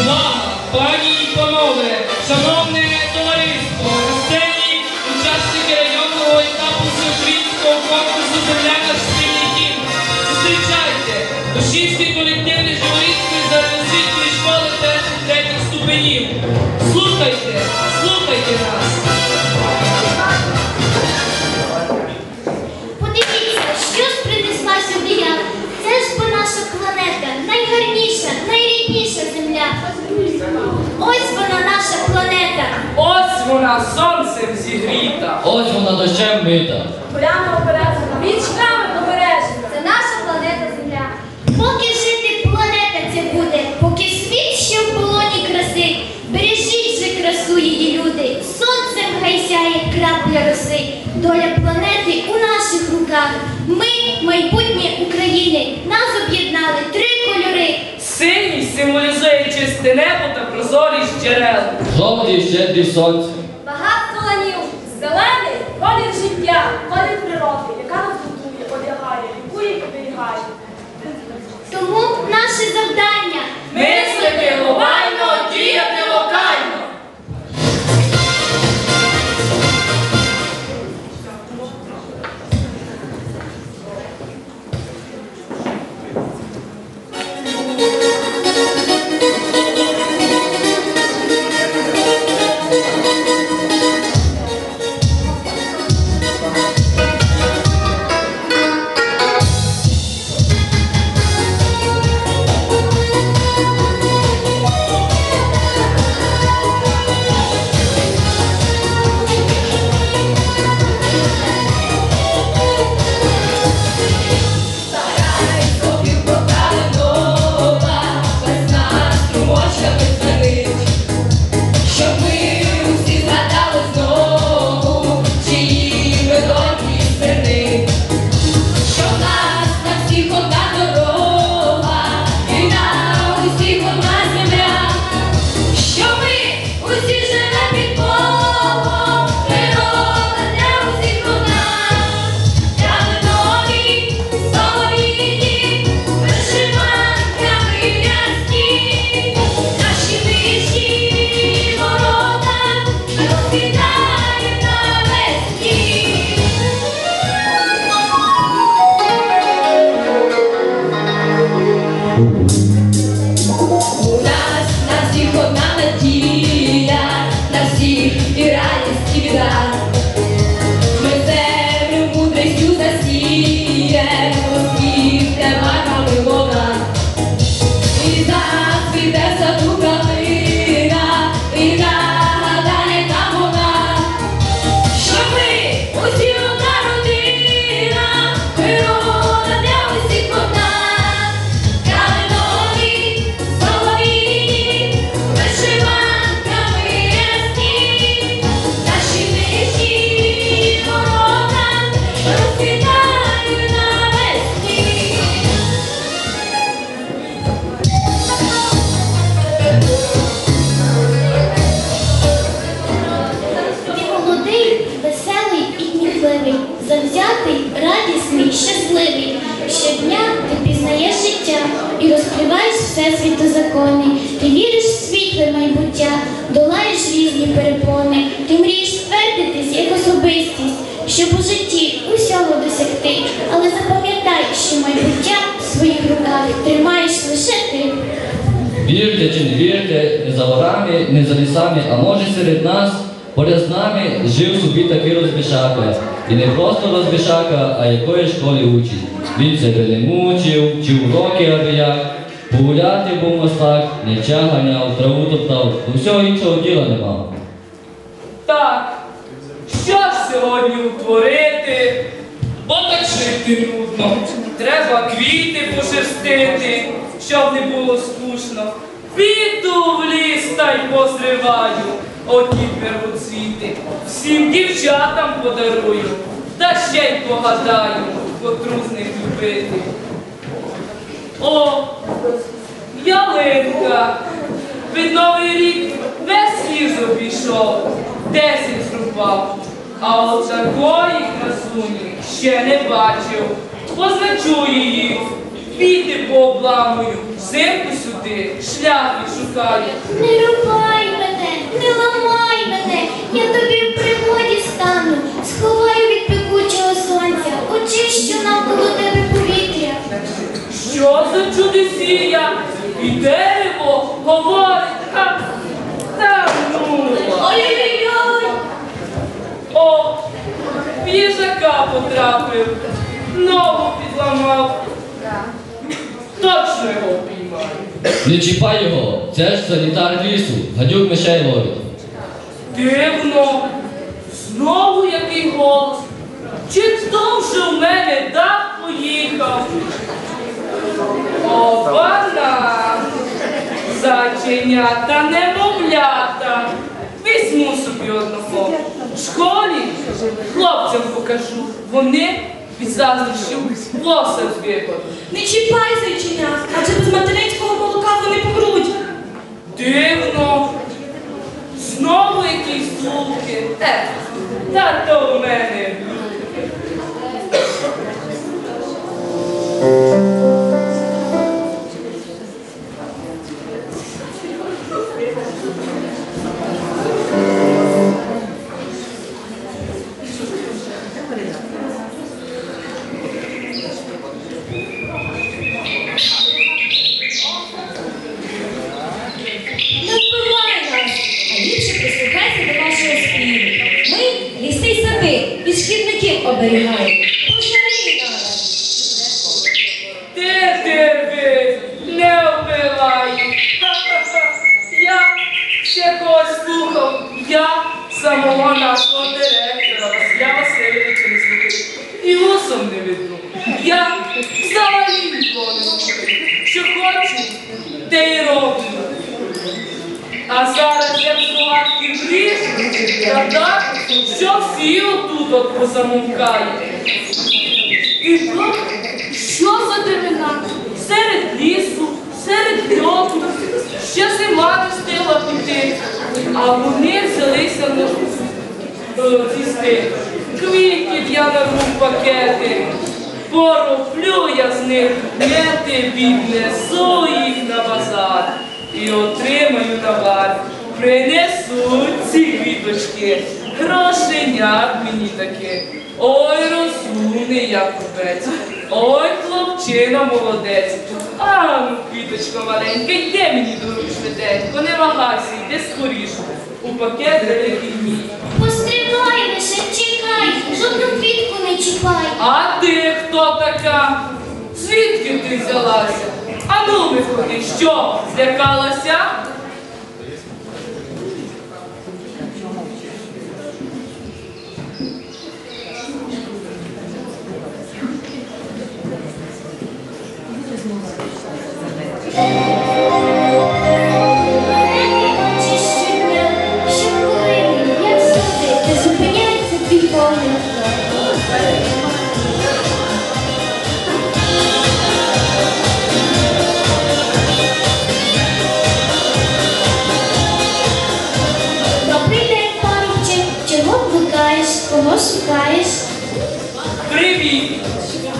Увага! Пані і панове, шановне вона сонцем зігріта. Ось вона дощем мита. Поляна оперезана, річками побережена. Це наша планета Земля. Поки жити планета ця буде, поки світ ще в полоні краси, бережіть же красу її люди, сонцем хай сяє крапля роси, доля планети у наших руках. Ми, майбутнє України, нас об'єднали три кольори. Синій символізує чисте небо та прозорість джерел. Жовтий щедрий сонце. Колір життя, колір природи, яка нас будує, одягає, лікує і оберігає. Тому наше завдання Мислити не за лісами, а може серед нас, поряд з нами жив собі такий розбишака. І не просто розбишака, а якої школи учить. Він себе не мучив, вчив уроки аби як, погуляти був мостак, м'яча ганяв, траву топтав, до всього іншого діла не мав. Так, що сьогодні утворити? Бо так жити нудно. Треба квіти пошерстити, щоб не було скучно. Піду в ліс та й позриваю оті первоцвіти. Всім дівчатам подарую, та ще й погадаю, котру з них любити. О, ялинка, під новий рік весь ліс обійшов, десять зрубав, а от такої красуні ще не бачив. Позначу її, квіти пообламую, взимку сюди, шлях відшукаю. Не рубай мене, не ламай мене, я тобі в пригоді стану, сховаю від пекучого сонця, очищу навколо тебе повітря. Що за чудесія? І дерево говорить. Та, та ну. Ой-ой-ой! О, їжака потрапив. Ногу підламав. Точно його впіймаю. Не чіпай його, це ж санітар лісу, гадюк мишей ловить. Дивно. Знову який голос. Чи то вже в мене дах поїхав? Обана! Заченята, немовлята. Візьму собі одного. В школі хлопцям покажу. Вони від заздрощів лоса звикла. Не чіпай зайчиня, адже без материнського молока вони помруть. Дивно. Знову якісь звуки. Е, та то у мене. От. І то, що за дивина? Серед лісу, серед льоду, ще зима не встигла піти, а вони взялися на е, зісти. Квітів я нарву пакети, пороблю я з них букети, віднесу їх на базар і отримаю товар. Принесуть ці квіточки, грошенят мені таки. Ой, розумний я купець, ой, хлопчина молодець. А, ну, квіточко маленька, йди мені до швиденько, не вагайся, йди скоріше. У пакет великий мій. Постривай лише, чекай, жодну квітку не чіпай. А ти хто така? Звідки ти взялася? А ну виходи, що, злякалася?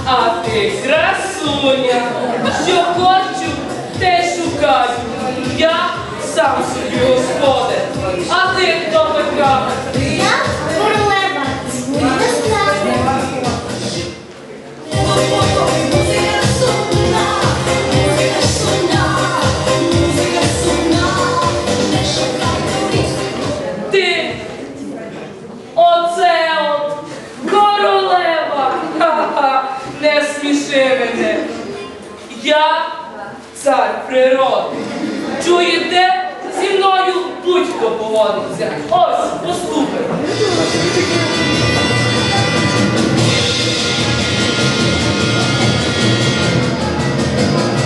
А ти красуня, що хочу, те шукаю. Я сам собі господар. А ти хто така? Будь-хто. Ось, поступай.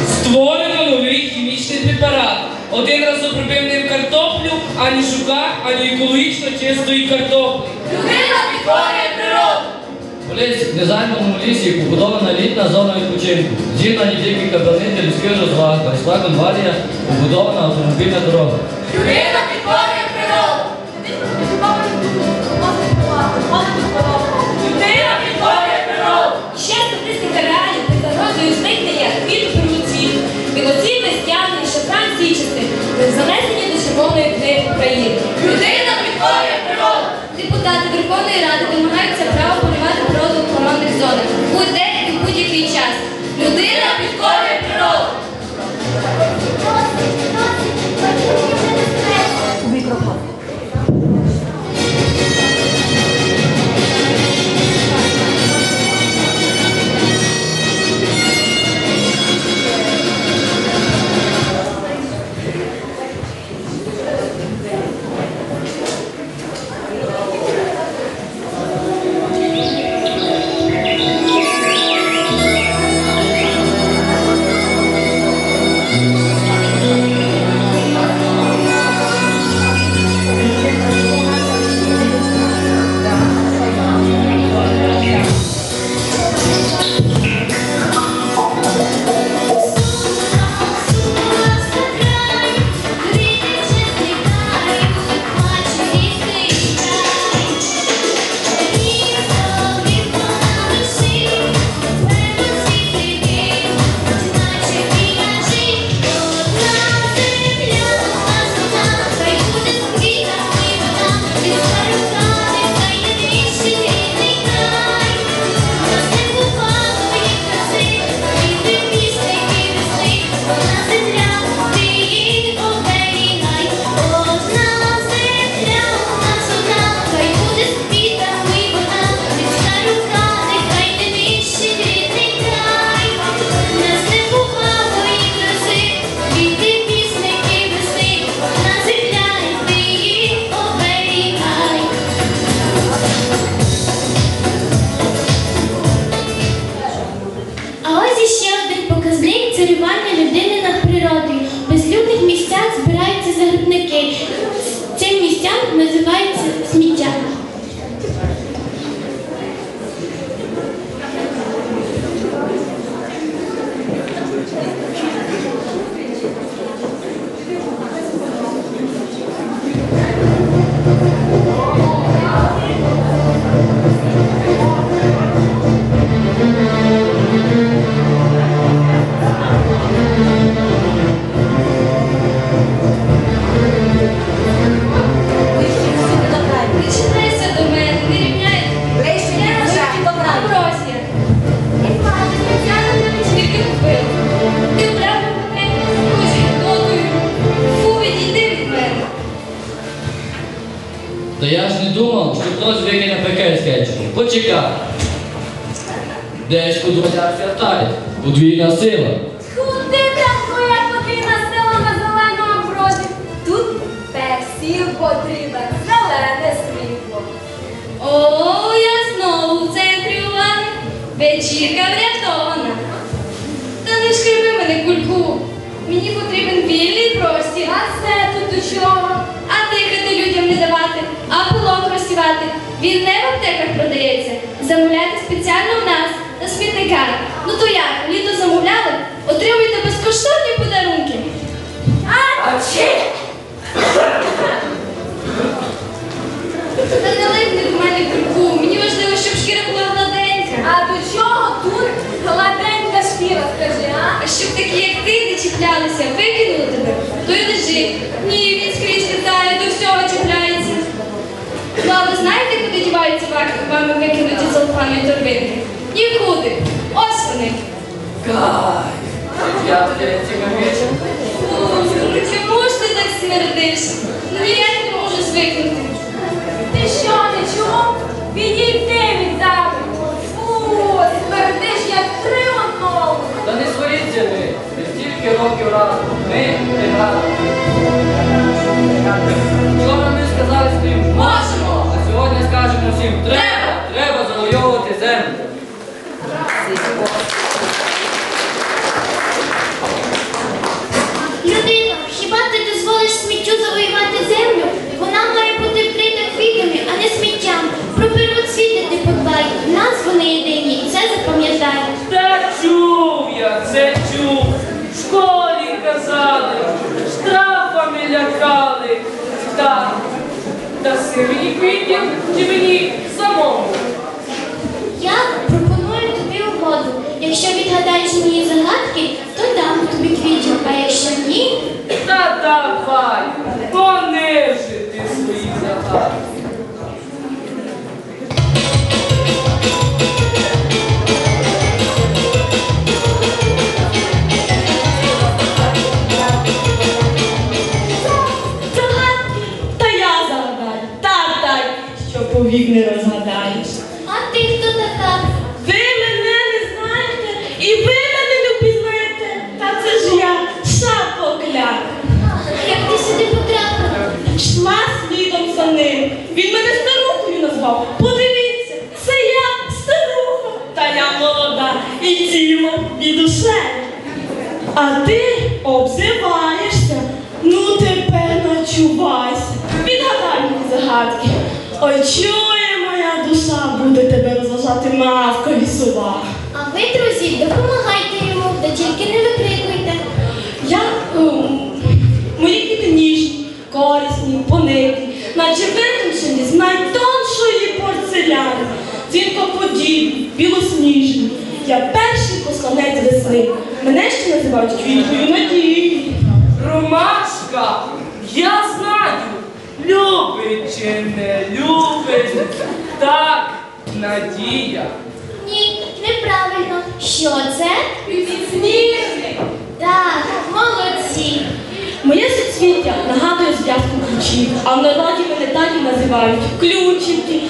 Створено новий хімічний препарат. Один раз обробив ним картоплю, ані жука, ані екологічно чистої картоплі. Людина підтворює природу. У ліс- незайманому лісі побудована літна зона відпочинку. З'єднані тільки кабани та людських розваг, морська конвалія, побудована автомобільна дорога. Людина Ці безтягні шатран січити, е, занесення до Червоної книги України. Людина підтворює природу! Депутати Верховної Ради домагаються право полювати природу в охоронних зонах. Будь-де і будь-який час. Людина підтворює думав, що хтось викине пекель з кетчупом. Почекай. Десь подвояться вертає. Подвійна сила. Куди там твоя подвійна сила на зеленому амброзі? Тут персів потрібен, зелене світло. О, я знову в центрі уваги. Вечірка врятована. Та не шкриби мене кульку. Мені потрібен вільний простір. А це тут до чого? А дихати людям не давати, а пилок розсівати. Він не в аптеках продається. Замовляйте спеціально в нас на смітниках. Ну то як, літо замовляли? Отримуйте безкоштовні подарунки. А, чи? Ва- вами викинуті з алфаної торбинки? Нікуди. Ось вони. Кай. Я тебе. Ну чому ж ти так смердиш? Ну ніяк не можу звикнути. Ти що, не чув? Відійди від тебе. Фу, смердиш як три одному. Та не сваріться ви. Ви стільки років разом. Ми не разом. Вчора ми сказали сьогодні всім треба. Треба завойовувати землю. Людина, хіба ти дозволиш сміттю завоювати землю? Вона має бути вкрита квітами, а не сміттям. Про природу світи ти подбай. Нас вони єдині, це запам'ятай. Та чув я, це чув. В школі казали, штрафами лякали. Так, та мені квітів чи мені самому? Я пропоную тобі угоду. Якщо відгадаєш мої загадки, А ти обзиваєшся. Ну тепер начувайся. Відгадай мені загадки. Ой, чує моя душа, буде тебе розважати мавка лісова. А ви, друзі, допомагайте йому, та тільки не викрикуйте. Я ем, мої квіти ніжні, корисні, пониті, наче витончені з найтоншої порцеляни, дзвінкоподібні, білосніжні. Я перший посланець весни. Мене ще називають квіткою надії. Ромашка, я знаю, любить чи не любить. Так, Надія. Ні, неправильно. Що це? Підсніжник. Так, молодці. Моє суцвіття нагадує зв'язку ключів, а в народі мене так і називають ключівки.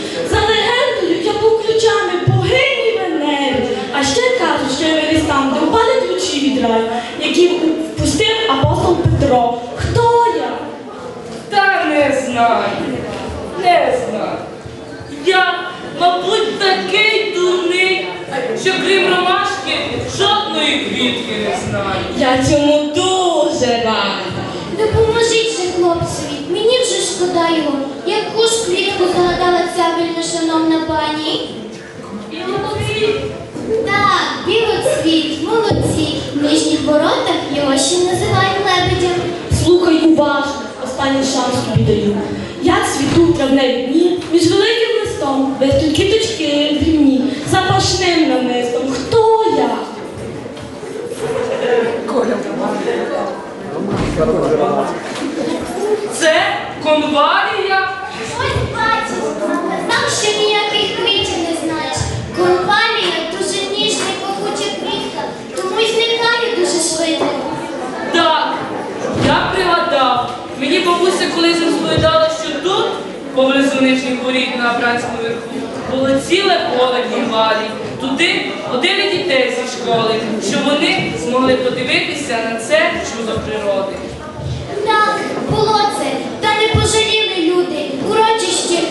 Впали від раю, які впустив апостол Петро. Хто я? Та не знаю, не знаю. Я, мабуть, такий дурний, що крім ромашки жодної квітки не знаю. Я цьому дуже рада. Допоможіть же хлопцеві, мені вже шкода його. Яку ж квітку загадала ця вельми шановна пані? Так, білоцвіт, молодці. В нижніх воротах його ще називають лебедем. Слухай уважно, останній шанс тобі даю. Я цвіту в травневі дні між великим листом, без тільки точки дрібні, запашним намистом. Хто я? Це конвалія. Бабуся колись розповідала, що тут, поблизу нижніх воріт на Бранському верху, було ціле поле конвалій. Туди водили дітей зі школи, щоб вони змогли подивитися на це чудо природи. Так, було це, та не пожаліли люди. Урочище,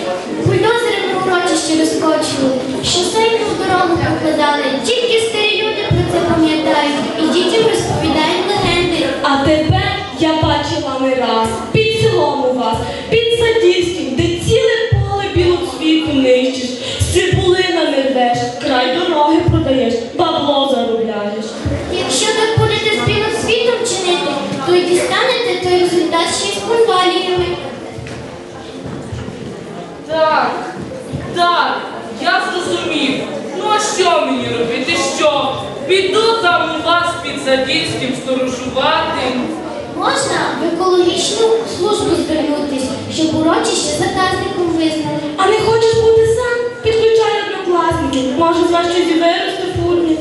бульдозерами урочище розкочували, шосейну дорогу прокладали. Тільки старі люди про це пам'ятають і дітям розповідають легенди. А тебе я бачила не раз. Селом у вас, під Садівським, де ціле поле білоцвіту нищиш, цибулина не рвеш, край дороги продаєш, бабло заробляєш. Якщо так будете з білим світом чинити, то й дістанете той результат ще й з конваліями. Так, так, я зрозумів. Ну а що мені робити? Що? Піду там у вас під Задільським сторожувати. Можна в екологічну службу звернутись, щоб урочище заказником визнали. А не хочеш бути сам? Підключай однокласників, може з вас щось і виросте фурні.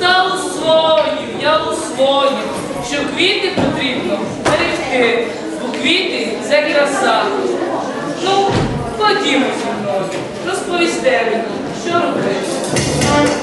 Та усвоїв, я усвоїв, що квіти потрібно берегти, бо квіти це краса. Ну, ходімо зі мною, розповісте мені, що робити.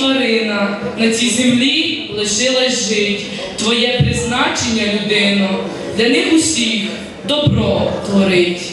тварина, на цій землі лишилась жить. Твоє призначення, людино, для них усіх добро творить.